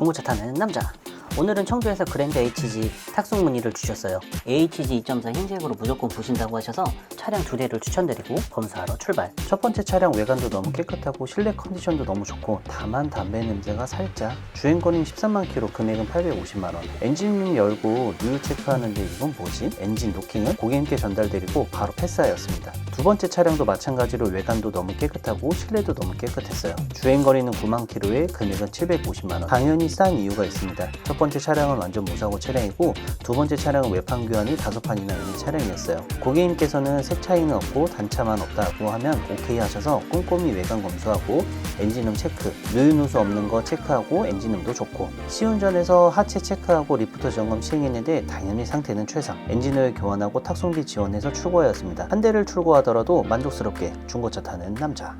중고차 타는 남자. 오늘은 청주에서 그랜드 HG 탁송 문의를 주셨어요. HG 2.4 흰색으로 무조건 보신다고 하셔서 차량 두 대를 추천드리고 검사하러 출발. 첫 번째 차량 외관도 너무 깨끗하고 실내 컨디션도 너무 좋고 다만 담배 냄새가 살짝. 주행거리는 13만 킬로 금액은 850만 원. 엔진룸 열고 누유 체크하는데 이건 뭐지? 엔진 노킹은 고객님께 전달드리고 바로 패스하였습니다. 두 번째 차량도 마찬가지로 외관도 너무 깨끗하고 실내도 너무 깨끗했어요. 주행거리는 9만 킬로에 금액은 750만 원. 당연히 싼 이유가 있습니다. 첫 번째 차량은 완전 무사고 차량이고 두 번째 차량은 외판 교환이 다섯 판이나 있는 차량이었어요. 고객님께서는 색 차이는 없고 단차만 없다고 하면 오케이 하셔서 꼼꼼히 외관 검수하고 엔진음 체크, 누유누수 없는 거 체크하고 엔진음도 좋고. 시운전에서 하체 체크하고 리프트 점검 시행했는데 당연히 상태는 최상. 엔진오일 교환하고 탁송비 지원해서 출고하였습니다. 한 대를 출고하더라도 만족스럽게 중고차 타는 남자